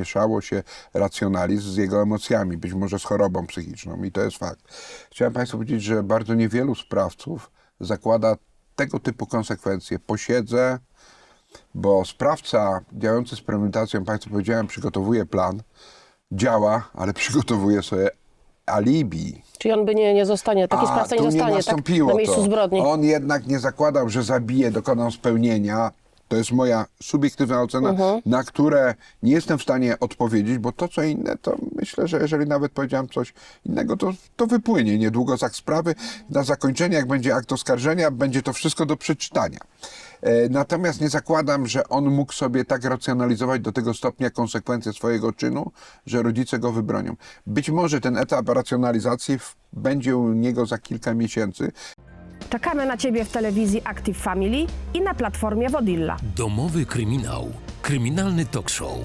mieszało się racjonalizm z jego emocjami, być może z chorobą psychiczną i to jest fakt. Chciałem Państwu powiedzieć, że bardzo niewielu sprawców zakłada tego typu konsekwencje. Posiedzę, bo sprawca działający z premedytacją, Państwu powiedziałem, przygotowuje plan, działa, ale przygotowuje sobie alibi. Czyli on by nie, nie zostanie, taki A, sprawca nie zostanie tak, nastąpiło na miejscu to. zbrodni. On jednak nie zakładał, że zabije, dokonał spełnienia. To jest moja subiektywna ocena, Mhm. na które nie jestem w stanie odpowiedzieć, bo to co inne, to myślę, że jeżeli nawet powiedziałem coś innego, to, to wypłynie niedługo z akt sprawy. Na zakończenie, jak będzie akt oskarżenia, będzie to wszystko do przeczytania. E, Natomiast nie zakładam, że on mógł sobie tak racjonalizować do tego stopnia konsekwencje swojego czynu, że rodzice go wybronią. Być może ten etap racjonalizacji będzie u niego za kilka miesięcy, Czekamy na Ciebie w telewizji Active Family i na platformie Wodilla. Domowy kryminał. Kryminalny talk show.